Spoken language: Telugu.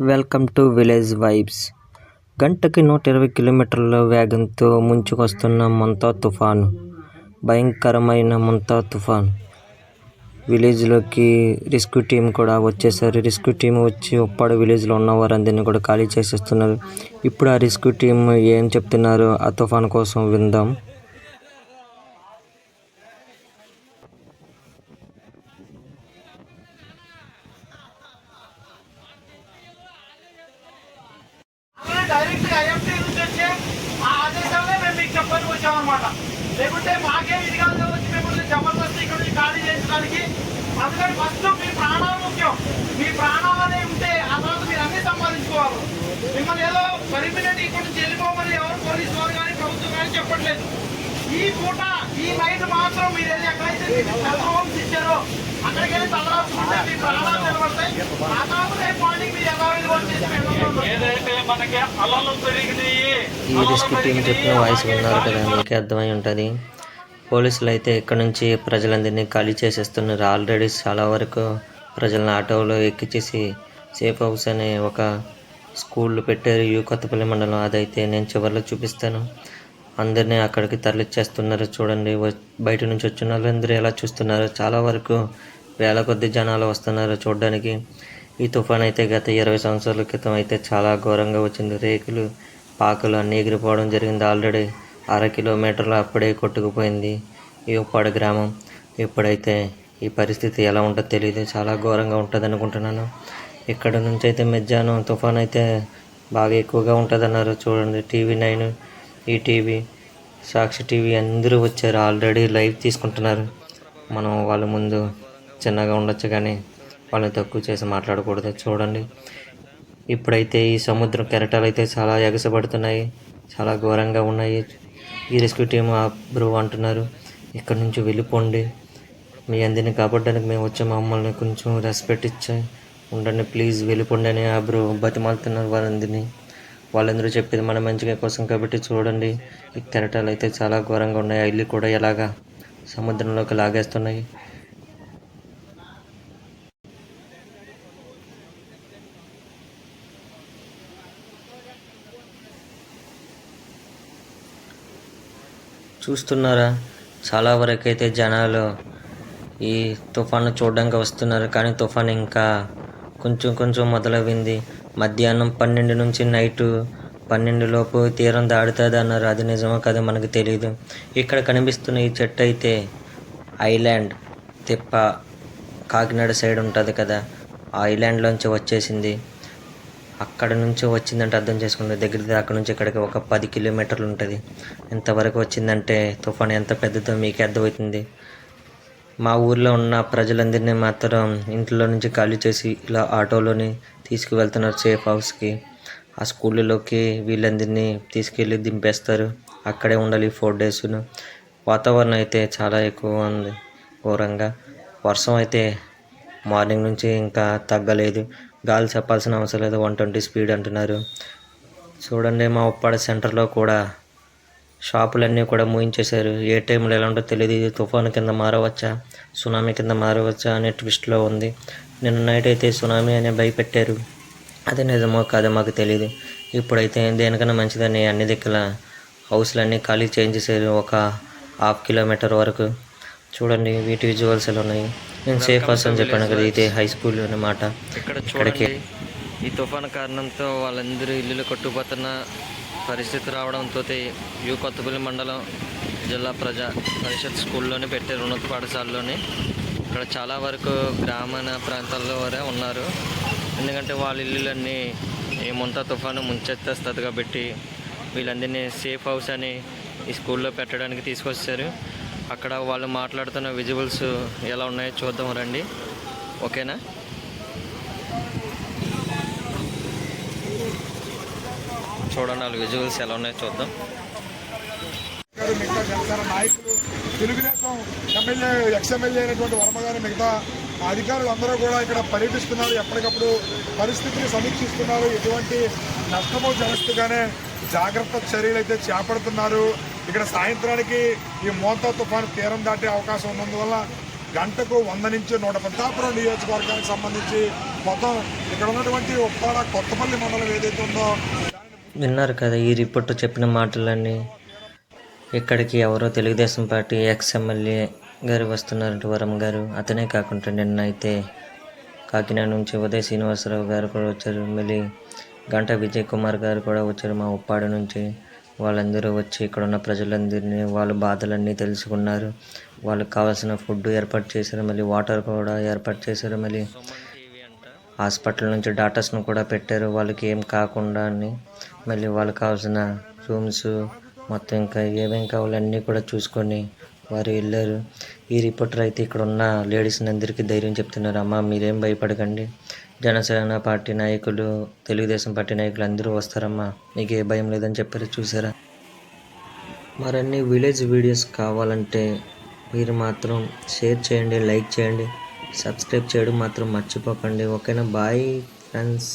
Welcome to village vibes. గంటకి నూట ఇరవై కిలోమీటర్ల వేగంతో ముంచుకొస్తున్న మంతా తుఫాను. భయంకరమైన మంతా తుఫాన్. విలేజ్లోకి రెస్క్యూ టీం కూడా వచ్చేసారు. రెస్క్యూ టీం వచ్చి ఉప్పాడు విలేజ్లో ఉన్న వారందరినీ కూడా ఖాళీ చేసేస్తున్నారు. ఇప్పుడు ఆ రెస్క్యూ టీం ఏం చెప్తున్నారో ఆ తుఫాన్ కోసం విందాం. అలానే నుంచి వచ్చే ఆ ఆదేశాలే మేము మీకు చెప్పని వచ్చామన్నమాట. లేకుంటే మాకే ఇది వచ్చి మిమ్మల్ని జబర్దస్తి ఇక్కడ నుంచి ఖాళీ చేయించడానికి అందుకని ఫస్ట్ మీ ప్రాణాలు ముఖ్యం. మీ ప్రాణాలనే ఉంటే ఆ తర్వాత మీరు అన్ని సంపాదించుకోవాలి. మిమ్మల్ని ఏదో పర్మినెంట్ ఇక్కడ నుంచి వెళ్ళిపోమని ఎవరు పోలీసు వారు కానీ ప్రభుత్వం కానీ చెప్పట్లేదు. ఈ పూట ఈ నైట్ మాత్రం మీరు వెళ్ళి ఎక్కడైతే హోమ్స్ ఇచ్చారో అక్కడికి ఈ రెస్క్యూ టీం చెప్పిన వాయిస్ విన్నారు కదా మీకే అర్థమై ఉంటుంది. పోలీసులు అయితే ఇక్కడ నుంచి ప్రజలందరినీ ఖాళీ చేసేస్తున్నారు. ఆల్రెడీ చాలా వరకు ప్రజలను ఆటోలో ఎక్కించేసి సేఫ్ హౌస్ అనే ఒక స్కూల్ పెట్టారు. యూ కొత్తపల్లి మండలం అదైతే నేను చివరిలో చూపిస్తాను. అందరినీ అక్కడికి తరలిచ్చేస్తున్నారు. చూడండి బయట నుంచి వచ్చిన వాళ్ళందరూ ఎలా చూస్తున్నారు? చాలా వరకు వేల కొద్ది జనాలు వస్తున్నారు చూడడానికి. ఈ తుఫాన్ అయితే గత ఇరవై సంవత్సరాల క్రితం అయితే చాలా ఘోరంగా వచ్చింది. రేకులు పాకలు అన్నీ ఎగిరిపోవడం జరిగింది. ఆల్రెడీ అర కిలోమీటర్లు అప్పుడే కొట్టుకుపోయింది ఈ ఉప్పాడు గ్రామం. ఇప్పుడైతే ఈ పరిస్థితి ఎలా ఉంటుందో తెలియదు చాలా ఘోరంగా ఉంటుంది అనుకుంటున్నాను. ఇక్కడ నుంచి అయితే మధ్యాహ్నం తుఫాన్ అయితే బాగా ఎక్కువగా ఉంటుంది అన్నారు చూడండి TV nine ETV Sakshi TV అందరూ వచ్చారు. ఆల్రెడీ లైవ్ తీసుకుంటున్నారు. మనం వాళ్ళ ముందు చిన్నగా ఉండొచ్చు కానీ వాళ్ళని తక్కువ చేసి మాట్లాడకూడదు. చూడండి. ఇప్పుడైతే ఈ సముద్రం కెరటాలు అయితే చాలా ఎగసపడుతున్నాయి. చాలా ఘోరంగా ఉన్నాయి. ఈ రెస్క్యూ టీం బ్రో అంటున్నారు. ఇక్కడ నుంచి వెళ్ళిపోండి. మీ అందరిని కాపాడడానికి మేము వచ్చే. మమ్మల్ని కొంచెం రెస్పెక్ట్ ఇచ్చా ఉండండి. ప్లీజ్ వెళ్ళిపోండి అని ఆ బ్రో బతిమాలుతున్నారు వాళ్ళందరినీ. వాళ్ళందరూ చెప్పేది మన మంచిగా కోసం కాబట్టి చూడండి. ఈ కెరటాలు అయితే చాలా ఘోరంగా ఉన్నాయి. ఆ ఇల్లు కూడా ఎలాగా సముద్రంలోకి లాగేస్తున్నాయి. చూస్తున్నారా? చాలా వరకు అయితే జనాలు ఈ తుఫాను చూడడానికి వస్తున్నారు కానీ తుఫాన్ ఇంకా కొంచెం కొంచెం మొదలైంది మధ్యాహ్నం పన్నెండు నుంచి నైటు పన్నెండు లోపు తీరం దాడుతుంది అన్నారు. అది నిజమో కదా మనకు తెలియదు ఇక్కడ కనిపిస్తున్న ఈ చెట్టు అయితే ఐలాండ్ తిప్ప కాకినాడ సైడ్ ఉంటుంది కదా. ఆ ఐలాండ్లోంచి వచ్చేసింది. అక్కడ నుంచి వచ్చిందంటే అర్థం చేసుకుంటే దగ్గర అక్కడ నుంచి ఇక్కడికి ఒక పది కిలోమీటర్లు ఉంటుంది. ఎంతవరకు వచ్చిందంటే తుఫాన్ ఎంత పెద్దదో మీకే అర్థమవుతుంది. మా ఊర్లో ఉన్న ప్రజలందరినీ మాత్రం ఇంట్లో నుంచి ఖాళీ చేసి ఇలా ఆటోలోని తీసుకువెళ్తున్నారు సేఫ్ హౌస్కి. ఆ స్కూళ్ళలోకి వీళ్ళందరినీ తీసుకెళ్ళి దింపేస్తారు. అక్కడే ఉండాలి ఫోర్ డేస్ను వాతావరణం అయితే చాలా ఎక్కువ ఉంది ఘోరంగా. వర్షం అయితే మార్నింగ్ నుంచి ఇంకా తగ్గలేదు. గాలి చెప్పాల్సిన అవసరం లేదు. వన్ ట్వంటీ స్పీడ్ అంటున్నారు. చూడండి మా ఉప్పాడ సెంటర్లో కూడా షాపులన్నీ కూడా మూయించేశారు. ఏ టైంలో ఎలా ఉంటుందో తెలియదు ఇది తుఫాను కింద మారవచ్చా? సునామీ కింద మారవచ్చా? అనే ట్విస్ట్లో ఉంది. నిన్న నైట్ అయితే సునామీ అనే భయపెట్టారు. అది నిజమో కాదో మాకు తెలియదు ఇప్పుడైతే దేనికన్నా మంచిదని అన్ని దిక్కుల హౌస్లన్నీ ఖాళీ చేయించేసారు ఒక హాఫ్ కిలోమీటర్ వరకు. చూడండి వీటి విజువల్స్ ఎలా ఉన్నాయి? నేను సేఫ్ హౌస్ అని చెప్పాను కదా ఇది హై స్కూల్ అన్నమాట ఇక్కడ ఇక్కడికి ఈ తుఫాను కారణంతో వాళ్ళందరూ ఇల్లులు కొట్టుకుపోతున్న పరిస్థితి రావడంతో యూ కొత్తపల్లి మండలం జిల్లా ప్రజా పరిషత్ స్కూల్లోనే పెట్టారు ఉన్నత పాఠశాలలోని ఇక్కడ చాలా వరకు గ్రామీణ ప్రాంతాల్లో వారే ఉన్నారు. ఎందుకంటే వాళ్ళ ఇల్లులన్నీ ఈ ముంత తుఫాను ముంచెత్తేస్తుంది కాబట్టి వీళ్ళందరినీ సేఫ్ హౌస్ అని ఈ స్కూల్లో పెట్టడానికి తీసుకొచ్చారు. అక్కడ వాళ్ళు మాట్లాడుతున్న విజువల్స్ ఎలా ఉన్నాయో చూద్దాం రండి. ఓకేనా? చూడండి వాళ్ళ విజువల్స్ ఎలా ఉన్నాయో చూద్దాం. మిగతా జనసేన నాయకులు తెలుగుదేశం ఎమ్మెల్యే ఎక్స్ఎమ్మెల్యే అయినటువంటి వర్మ గారు మిగతా అధికారులు అందరూ కూడా ఇక్కడ పర్యటిస్తున్నారు. ఎప్పటికప్పుడు పరిస్థితిని సమీక్షిస్తున్నారు ఎటువంటి నష్టమో జనస్తుగానే జాగ్రత్త చర్యలు అయితే చేపడుతున్నారు. ఇక్కడ సాయంత్రానికి ఈ మోతా తుఫాను తీరం దాటే అవకాశం ఉన్నందువల్ల గంటకు వంద నుంచి నూట పెద్దాపురం నియోజకవర్గానికి సంబంధించి మొత్తం ఇక్కడ ఉన్నటువంటి ఉప్పాడ కొత్తపల్లి మండలం ఏదైతే ఉందో విన్నారు కదా ఈ రిపోర్ట్ చెప్పిన మాటలన్నీ. ఇక్కడికి ఎవరో తెలుగుదేశం పార్టీ ఎక్స్ ఎమ్మెల్యే గారు వస్తున్నారంటే వరం గారు. అతనే కాకుండా నిన్న అయితే కాకినాడ నుంచి ఉదయ్ శ్రీనివాసరావు గారు కూడా వచ్చారు. మళ్ళీ గంటా విజయ్ కుమార్ గారు కూడా వచ్చారు మా ఉప్పాడ నుంచి. వాళ్ళందరూ వచ్చి ఇక్కడ ఉన్న ప్రజలందరినీ వాళ్ళ బాధలన్నీ తెలుసుకున్నారు. వాళ్ళకి కావాల్సిన ఫుడ్ ఏర్పాటు చేశారు. మళ్ళీ వాటర్ కూడా ఏర్పాటు చేశారు. మళ్ళీ హాస్పిటల్ నుంచి డాక్టర్స్ను కూడా పెట్టారు. వాళ్ళకి ఏం కాకుండా అని. మళ్ళీ వాళ్ళకి కావాల్సిన రూమ్స్ మొత్తం ఇంకా ఏమేం కావాలో అన్నీ కూడా చూసుకొని వారు వెళ్ళారు. ఈ రిపోర్టర్ అయితే ఇక్కడ ఉన్న లేడీస్ని అందరికీ ధైర్యం చెప్తున్నారు. అమ్మ మీరేం భయపడకండి. జనసేన పార్టీ నాయకులు తెలుగుదేశం పార్టీ నాయకులు అందరూ వస్తారమ్మా. మీకు ఏ భయం లేదని చెప్పారు చూసారా మరన్ని విలేజ్ వీడియోస్ కావాలంటే మీరు మాత్రం షేర్ చేయండి లైక్ చేయండి. సబ్స్క్రైబ్ చేయడం మాత్రం మర్చిపోకండి. ఓకేనా? Bye friends.